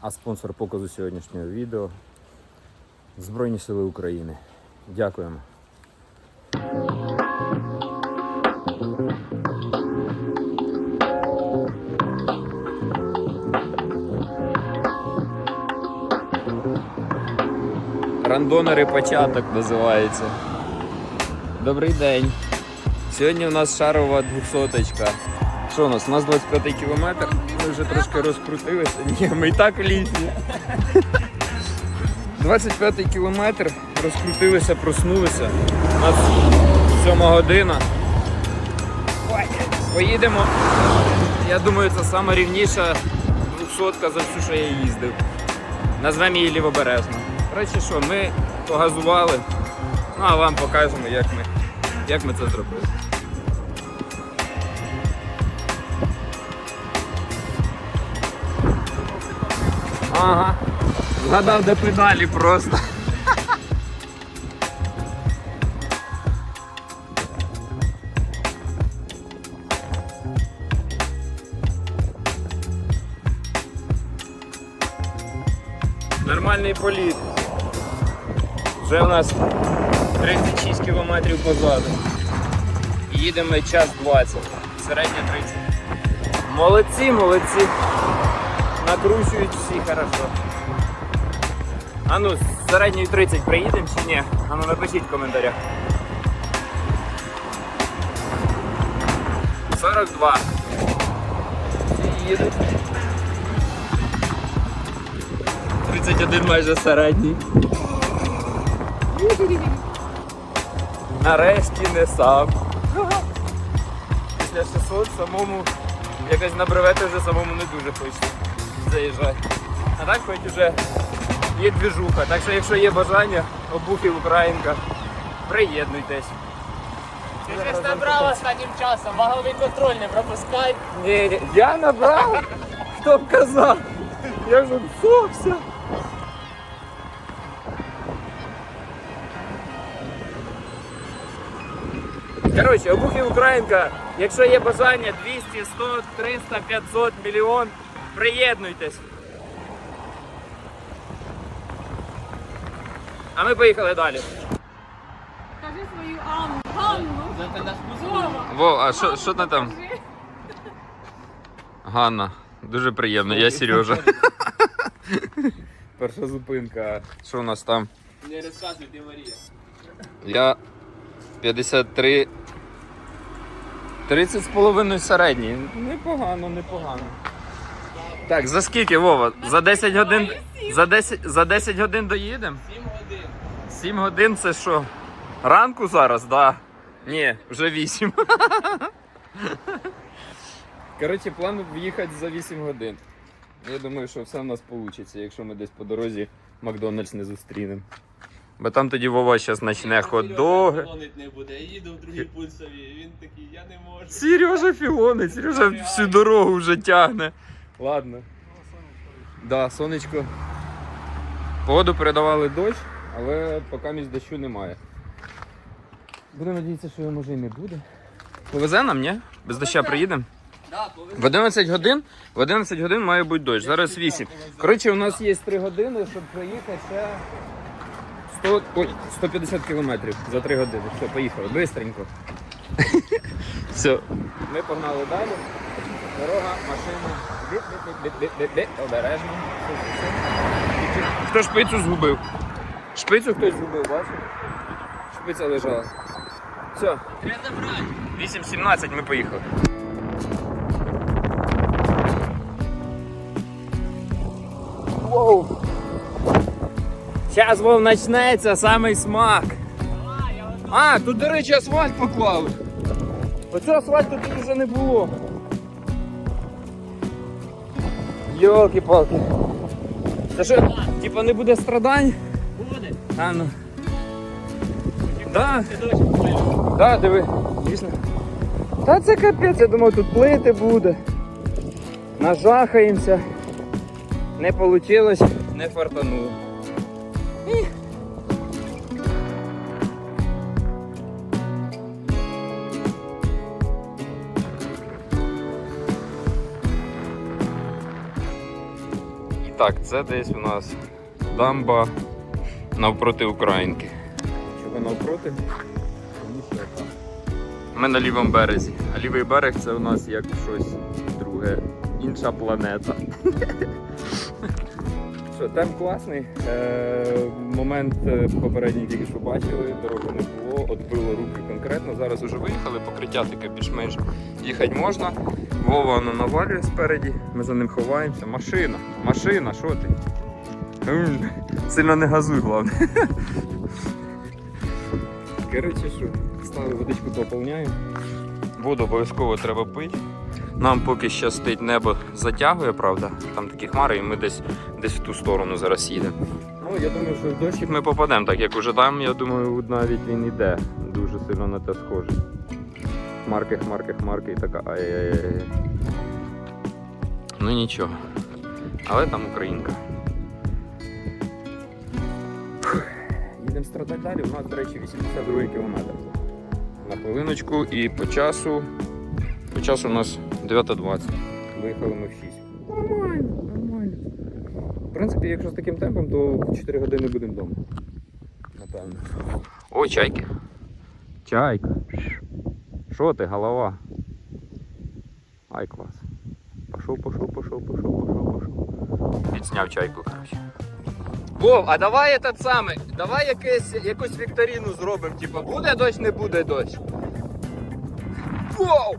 А спонсор показу сьогоднішнього відео Збройні Сили України. Дякуємо. Рандонери початок називається. Добрий день. Сьогодні у нас шарова двохсоточка. Що у нас? У нас 25 кілометр. Ми вже трошки розкрутилися. Ні, ми і так в лісі. 25 кілометр, розкрутилися, проснулися. У нас 7 година. Поїдемо. Я думаю, це сама рівніша 200 за всю, що я їздив. Назвемо її лівобережно. Коротше, що, ми погазували. Ну а вам покажемо, як ми, як ми це зробили. Ага. Згадав, де педалі просто. Нормальний політ. Вже у нас 36 кілометрів позаду. Їдемо час 20, середня 30. Молодці, молодці. Накручують всі хорошо. А ну, середньої 30 приїдемо чи ні? А ну напишіть в коментарях. 42. Всі їдуть. 31 майже середній. Нарешті не сам. Після 600 самому якось на бревети вже самому не дуже хочеться заїжджати. А так хоч уже є двіжуха. Так що якщо є бажання, обухів Українка, приєднуйтесь. Ти щось набрав останнім часом, ваговий контроль не пропускай. Ні, ні, я набрав? Хто б казав? Я вже псовся. Коротше, обухів Українка, якщо є бажання 200, 100, 300, 500, мільйон, приєднуйтесь. А ми поїхали далі. Кажи свою Анну. Ганну. За тебе Вова. Вов, а що, що там? Кажи. Ганна, дуже приємно, я Сережа. Перша зупинка. Що у нас там? Не розказуй, ти Марія. Я 53. 30 з половиною середній. Непогано, непогано. Так, за скільки, Вова? За 10 годин. За 10, за 10 годин доїдемо? 7 годин. 7 годин це що? Ранку зараз, да. Ні, вже 8. Коротше, план в'їхати за 8 годин. Я думаю, що все в нас вийде, якщо ми десь по дорозі Макдональдс не зустрінемо. Бо там тоді Вова зараз почне хот-доги. Гонить не буде. Я їду в другій пульсові. Він такий, я не можу. Сережа філонить, Сережа всю дорогу вже тягне. Ладно. Да, сонечко. Погоду передавали дощ, але поки місць дощу немає. Будемо надіятися, що його може і не буде. Повезе нам, ні? Без доща приїдемо? В 11 годин, в 11 годин має бути дощ. Зараз 8. Коротше, у нас є 3 години, щоб проїхати ще 100, ой, 150 кілометрів за 3 години. Все, поїхали. Бистренько. Все. Ми погнали далі. Дорога, машина. Обережно. Хто шпицю згубив? Шпицю хтось згубив, бачиш? Шпиця лежала. Все. Де забрати? 8.17 ми поїхали. Воу. Зараз Вов почнеться самий смак. А, тут, до речі, асфальт поклали. Оцього асфальту тут вже не було. Йолки-палки. Та що, типа не буде страдань? Буде. А ну. Да. Да, диви, дійсно. Та це капець, я думав, тут плити буде. Нажахаємося. Не вийшло, не фартануло. Так, це десь у нас дамба навпроти Українки. Чого навпроти? Ми на лівому березі. А лівий берег це у нас як щось друге. Інша планета. Що, темп класний. Е, момент е, попередній тільки що бачили, дороги не було, отбило руки конкретно. Зараз уже виїхали, покриття таке більш-менш їхати можна. Вова воно навалює спереді, ми за ним ховаємося. Машина, машина, що ти? Сильно не газуй, головне. Коротше, що, стали водичку поповняємо. Воду обов'язково треба пити. Нам поки щастить, небо затягує, правда? Там такі хмари, і ми десь, десь в ту сторону зараз їдемо. Ну, я думаю, що в дощик ми попадемо, так як уже там, я думаю, навіть він іде. Дуже сильно на те схоже. Хмарки, хмарки, хмарки і така ай-яй-яй. Ну нічого. Але там українка. Їдемо страдати далі. У нас, до речі, 82 кілометр. На хвилиночку і по часу. По часу у нас 9.20. Виїхали ми в 6. Нормально, нормально. В принципі, якщо з таким темпом, то в 4 години будемо вдома. Напевно. О, чайки. Чайка. Що ти, голова? Ай, клас. Пошов, пошов, пошов, пошов, пошов, пошов. Підсняв чайку, коротше. Вов, а давай этот самий, давай якесь, якусь вікторину зробимо, типу, буде дощ, не буде дощ. Вау!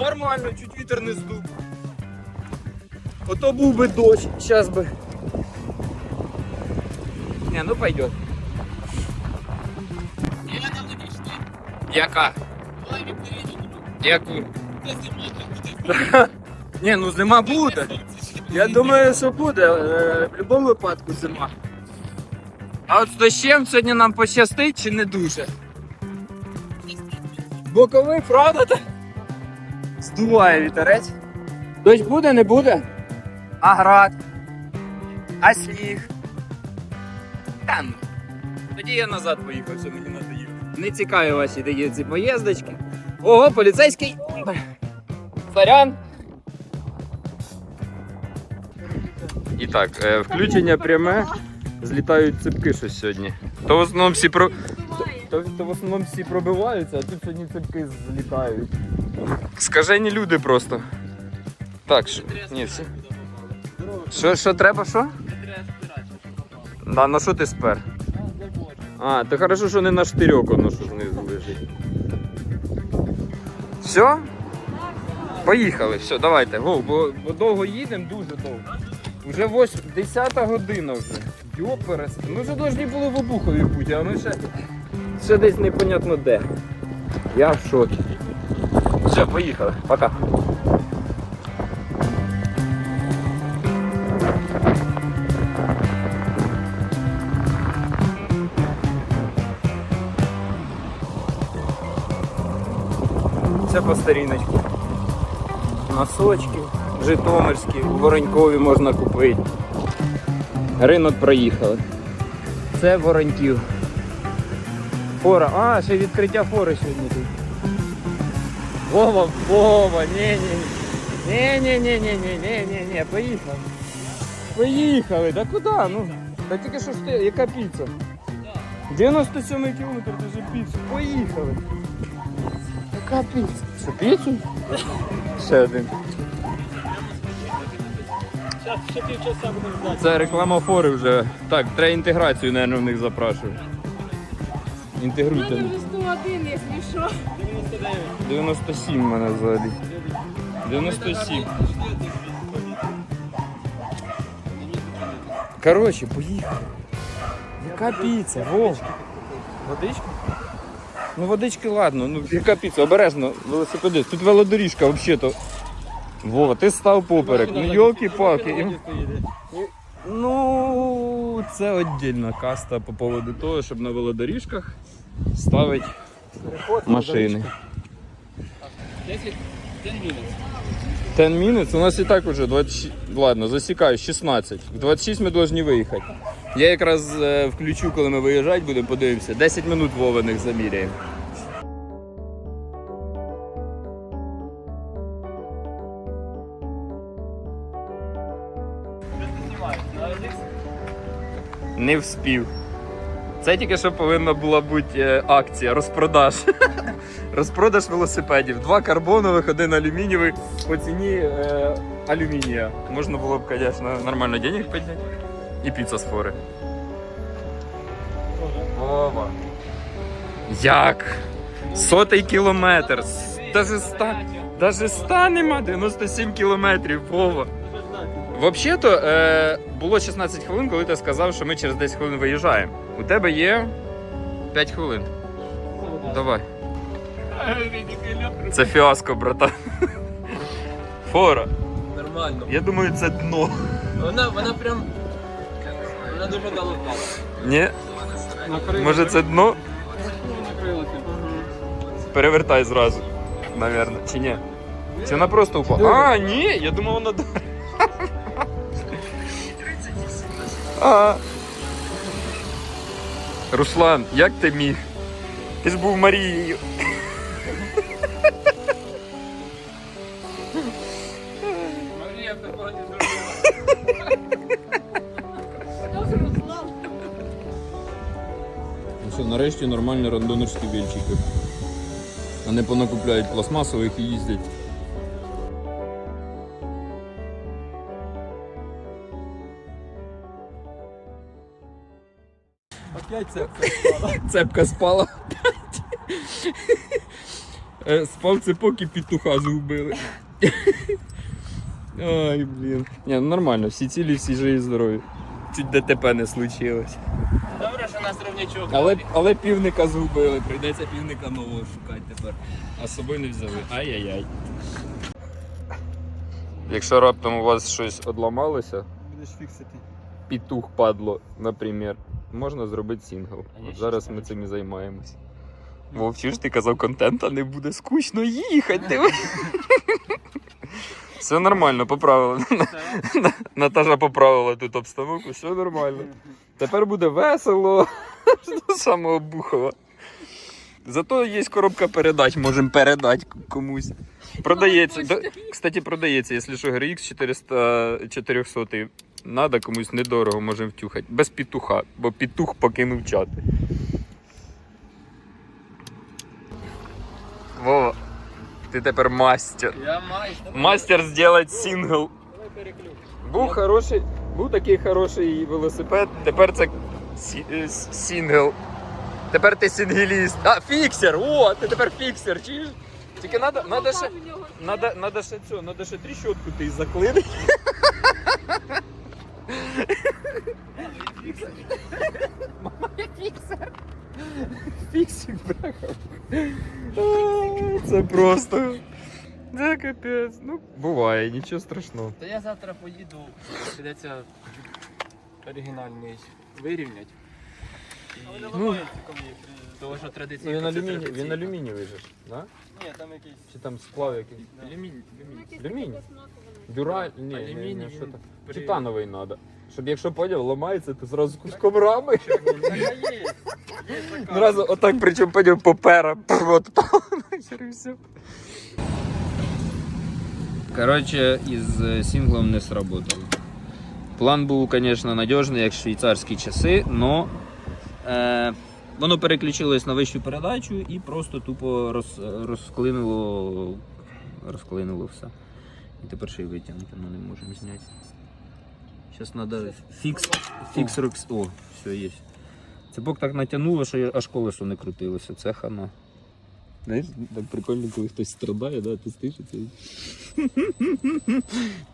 Нормально, чуть вітер не здув. Ото був би дощ, зараз би. Не, ну пойдет. Яка? Яку? Ні, ну зима буде. Я думаю, що буде. е, В будь-якому випадку зима. А от з дощем сьогодні нам пощастить чи не дуже? Боковий, правда? Здуває вітерець. Дощ буде, не буде? А град? А сніг? Та ну. Тоді я назад поїхав, що мені надоїло. Не цікаві ваші такі ці поїздочки. Ого, поліцейський. Сорян. І так, е, включення пряме. Злітають ципки щось сьогодні. То в основному всі про. То, то в основному всі пробиваються, а тут сьогодні ципки злітають. Скажені люди просто. Так, що. Ні, всі. Що, що треба, що? Да, на що ти спер? А, то хорошо, що не на штирьок воно що знизу лежить. Все? Поїхали, все, давайте. Го, бо, бо довго їдемо, дуже довго. Уже 8, 10 година вже. Йоперес. Ми вже повинні були в Обухові бути, а ми ще, ще десь непонятно де. Я в шокі. Все, поїхали. Пока. все по старіночку. Носочки, житомирські, Воронькові можна купити. Ринок проїхали. Це Вороньків. Фора. А, ще відкриття фори сьогодні тут. Вова, Вова, ні-ні-ні. Ні-ні-ні-ні-ні-ні-ні-ні, поїхали. Поїхали, да куди? Ну, Та тільки що ж ти, яка піца? 97 кілометр, це вже піца. Поїхали. Піца? Що піцу? Ще один. Це реклама фори вже. Так, треба інтеграцію, мабуть, в них запрашую. Інтегруйте. вже 101, якщо що. 97 в мене взагалі. 97. Коротше, поїхали. Яка піца? Вов. Водичка? Ну водички ладно, ну яка піца, обережно, велосипедист. Тут велодоріжка взагалі-то. Во, ти став поперек. Ну йолки-палки. Ну, це віддільна каста по поводу того, щоб на велодоріжках ставити машини. 10 минут. 10 minutes? У нас і так уже 26... Ладно, засікаю, 16. В 26 ми повинні виїхати. Я якраз е, включу, коли ми виїжджати будемо, подивимося. 10 минут вовених заміряємо. Не вспів. Це тільки що повинна була бути е, акція, розпродаж. розпродаж велосипедів. Два карбонових, один алюмінієвий по ціні е, алюмінія. Можна було б, звісно, нормально денег підняти. І піца з фори. Вова. Як? Сотий кілометр. Даже ста, даже ста нема, 97 кілометрів, Вова. Взагалі-то е, було 16 хвилин, коли ти сказав, що ми через 10 хвилин виїжджаємо. У тебе є 5 хвилин. Давай. Це фіаско, братан. Фора. Нормально. Я думаю, це дно. Вона, вона прям. Вона дуже впала. Ні? Може це дно? Перевертай зразу. Наверно. Чи ні? Чи вона просто упала? А, ні, я думав, вона. А. Руслан, як ти міг? Ти ж був Марією. Марія в такого не зробила. Руслан. Ну що, нарешті нормальні рандонерські вільчики. А не понакупляють пластмасових і їздять. Опять це. Цепка спала. Е, Спав цепок і петуха зубили. Ай, блін. Ні, ну нормально, всі цілі, всі живі здорові. Чуть ДТП не случилось. Добре, що нас рівнячок. Але, але півника згубили, прийдеться півника нового шукати тепер. А з собою не взяли. Ай-яй-яй. Якщо раптом у вас щось одламалося, Будеш фіксити. петух падло, наприклад, можна зробити я От зараз ми цим і займаємось. Вовчиш, ти казав, контента не буде скучно їхати. Все нормально, поправили. Наташа поправила тут обстановку, все нормально. Тепер буде весело. До самого Бухова. Зато є коробка передач, можемо передати комусь. Продається. Кстати, продається, якщо що, GRX 400 400 Надо комусь недорого, можемо втюхати. Без петуха, бо петух покинув чати. Вова, ти тепер мастер. Я майстер. Мастер зробити сингл. Давай переключ. Був хороший, був такий хороший велосипед, тепер це сі- е, сингл. Тепер ти сингеліст. А, фіксер! О, ти тепер фіксер, чуєш? Тільки надо, надо ще, надо, надо ще цю, надо ще тріщотку ти заклинити. Фіксик, бляха. Це просто. Це капець. Ну, буває, нічого страшного. Та я завтра поїду, придеться оригінальний вирівняти. І... Ну, Того, що традиційно. він це алюміній, він алюмінієвий же ж, да? Ні, там якийсь. Чи там сплав якийсь? Да. Алюміній. ну, Алюміній. Дюраль, ні, ні, Алюміній, ні, що він там. при- Титановий треба. Щоб якщо поняв, ламається, то зразу куском рами. Так, а є. Є така. Зразу отак, причому поняв попера. От нахер і все. Коротше, із е, синглом не сработало. План був, звісно, надіжний, як швейцарські часи, але е, воно переключилось на вищу передачу і просто тупо роз, розклинило, розклинило все. І тепер ще й витягнути, ну не можемо зняти. Зараз треба фікс, фікс рокс. О, все є. Цепок так натягнуло, що я- аж колесо не крутилося. Це хана. Знаєш, так прикольно, коли хтось страдає, да, ти і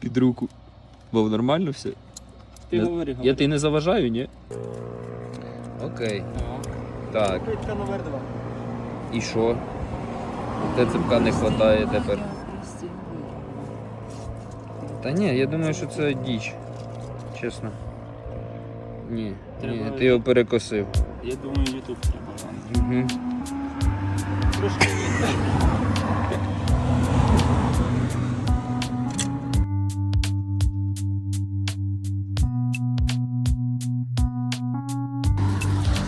під руку. Вов, нормально все? Ти Я- говори, Я ти не заважаю, ні? Окей. Так, і що? Те цепка не вистачає тепер. Та ні, я думаю, що це діч. Чесно. Ні, ні, Треба- ти його перекосив. Я думаю, ютуб треба. Угу. Трошки.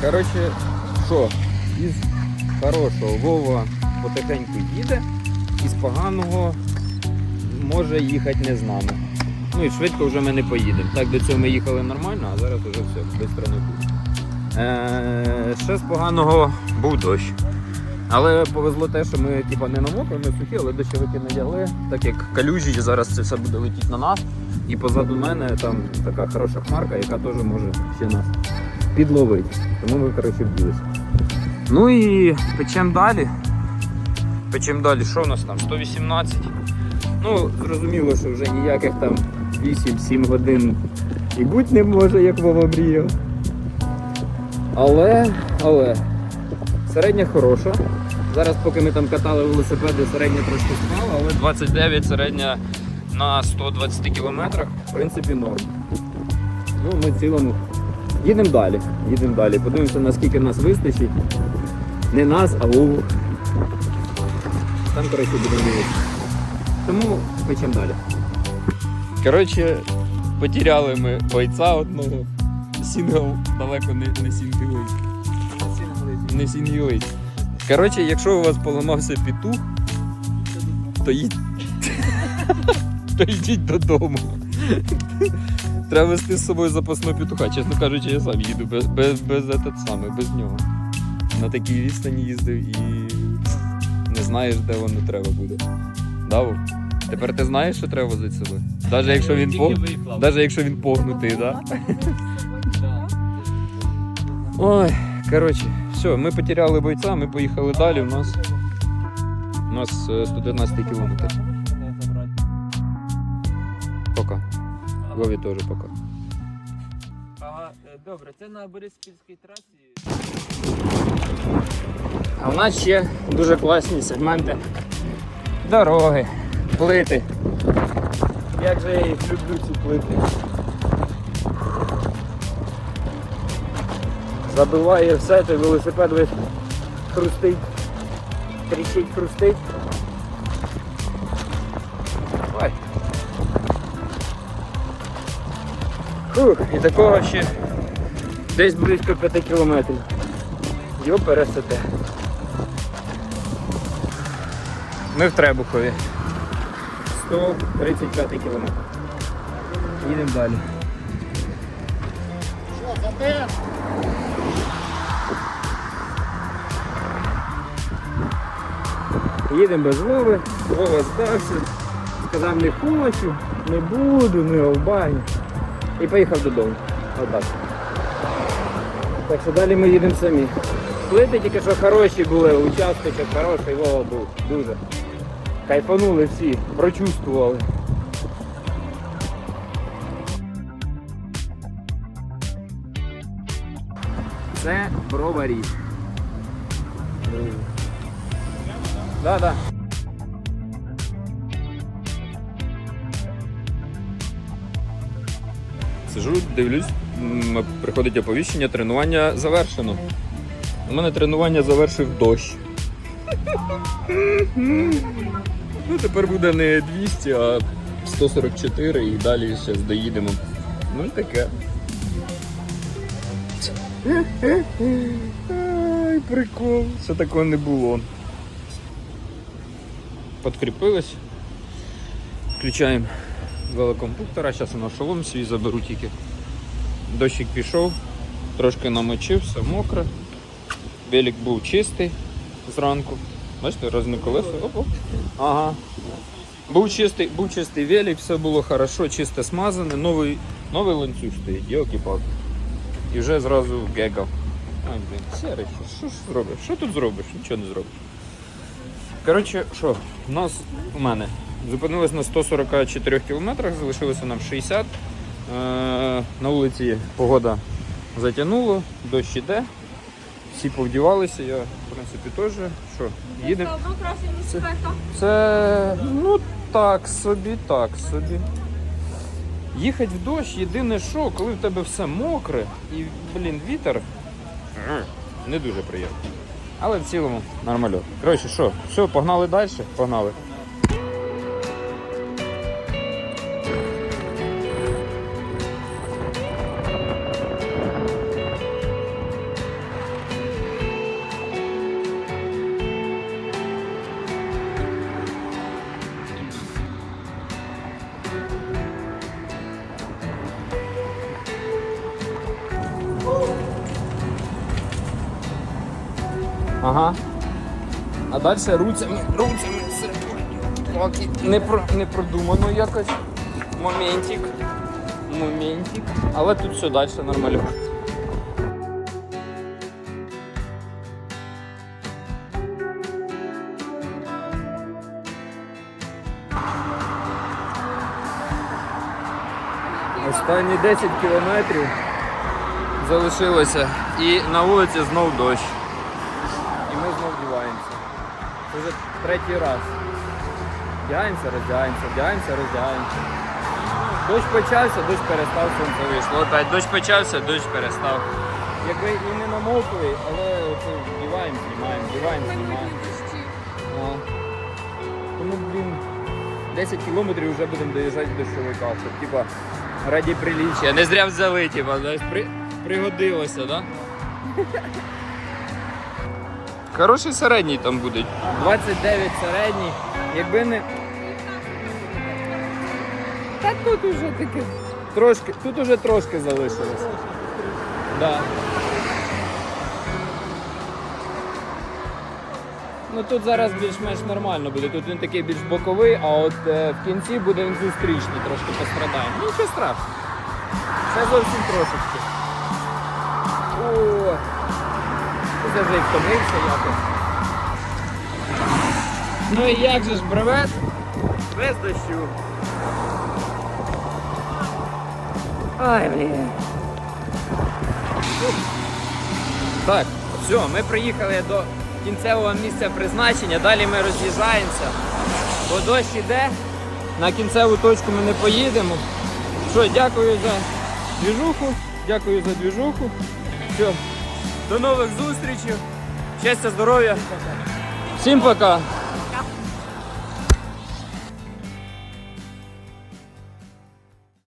Коротше, що, із хорошого Вова потихеньку їде, із поганого може їхати не з нами. Ну і швидко вже ми не поїдемо. Так до цього ми їхали нормально, а зараз вже все, швидко не буде. Е, ще з поганого був дощ. Але повезло те, що ми типа, не намокли, ми сухі, але дощовики не так як калюжі, і зараз це все буде летіти на нас. І позаду мене там така хороша хмарка, яка теж може ще нас підловити. Тому ми, коротше, вділися. Ну і печемо далі. Печемо далі. Що у нас там? 118. Ну, зрозуміло, що вже ніяких там 8-7 годин і будь не може, як Вова мріяв. Але, але, середня хороша. Зараз, поки ми там катали велосипеди, середня трошки спала, але 29 середня на 120 кілометрах, в принципі, норм. Ну, ми в цілому їдемо далі. Їдемо далі. Подивимося, наскільки нас вистачить. Не нас, а Вову. Там, коротше, будемо дивитися. Тому печемо далі. Коротше, потеряли ми бойця одного. Сінгл далеко не, не сінгілить. Не сінгілить. Коротше, якщо у вас поламався петух, то їдь. то йдіть додому. Треба вести з собою запасного петуха. Чесно кажучи, я сам їду без, без, без, этот самий, без нього. На такій відстані їздив і не знаєш, де воно треба буде. Да, Тепер ти знаєш, що треба возити з собою? Навіть якщо він, по... Навіть якщо він погнутий, так? Да? Ой, коротше, все, ми потеряли бойця, ми поїхали далі. У нас, у нас е, 111 кілометр. Пока. Вові теж пока. Ага, е, добре, це на Бориспільській трасі. А у нас ще дуже класні сегменти дороги, плити. Як же я їх люблю ці плити. Забиває все, той велосипед весь хрустить. Тріщить, хрустить. Ой. Фух, і такого ще десь близько 5 кілометрів. Йо пересете. Ми в Требухові. 135 кілометр. Їдемо далі. Їдемо без Вови, Вова здався, сказав не хочу, не буду, не обаню. І поїхав додому. Отак. Так що далі ми їдемо самі. Плити тільки що хороші були, участочок хороший, Вова був дуже. Кайфанули всі, прочувствували. Це броварі. Да, да. Сижу, дивлюсь, приходить оповіщення, тренування завершено. У мене тренування завершив дощ. Ну, тепер буде не 200, а 144 і далі зараз доїдемо. Ну таке. Ай, прикол. Це такого не було. Подкріпились. Включаємо велокомпуктора, зараз нас шолом свій заберу тільки. Дощик пішов, трошки намочив, все мокре. Велик був чистий зранку. Бачите, розне колесо. Оп-оп. Ага. Був чистий, був чистий велик, все було хорошо, чисто смазане, новий, новий ланцюг стоїть, йоки палки І вже зразу гегав. Ай, блін, серий, що, що ж зробиш? Що тут зробиш? Нічого не зробиш. Коротше, що, у нас у мене зупинилось на 144 кілометрах, залишилося нам 60. Е, на вулиці погода затягнула, дощ іде. Всі повдівалися, я в принципі теж. Що, їдемо? Спека. Це ну так собі, так собі. Їхати в дощ, єдине що, коли в тебе все мокре і, блін, вітер. Не дуже приємно. Але в цілому нормально. Коротше, що, все, погнали далі? Погнали. Далі руцями, руцями. Не, про, не продумано якось. Моментик. Моментик. Але тут все далі нормально. Останні 10 кілометрів залишилося і на вулиці знов дощ. І ми знов вдіваємося. Це вже третій раз. Вдягаємося, роздягаємося, вдягаємося, роздягаємося. Дощ почався, дощ перестав, сонце вийшло. Опять дощ почався, дощ перестав. Якби і не намокли, але оце вдіваємо, знімаємо, вдіваємо, знімаємо. А. Тому, блін, 10 кілометрів вже будемо доїжджати до дощовика, щоб типа раді приліччя. Не зря взяли, типа, знаєш, при... пригодилося, да? Хороший середній там буде. 29 середній. Якби не. Та тут уже таке. Трошки, тут уже трошки залишилось. Да. Ну тут зараз більш-менш нормально буде. Тут він такий більш боковий, а от е, в кінці буде він зустрічний, трошки пострадає. Нічого страшного. Ще зовсім трошечки. Й втомився якось. Ну і як же ж бревет? Без дощу. Ай, блін. Так, все, ми приїхали до кінцевого місця призначення, далі ми роз'їжджаємося, бо дощ іде, на кінцеву точку ми не поїдемо. Що, дякую за двіжуху, дякую за двіжуху. Все, до нових зустрічей, щастя, здоров'я. Всім пока.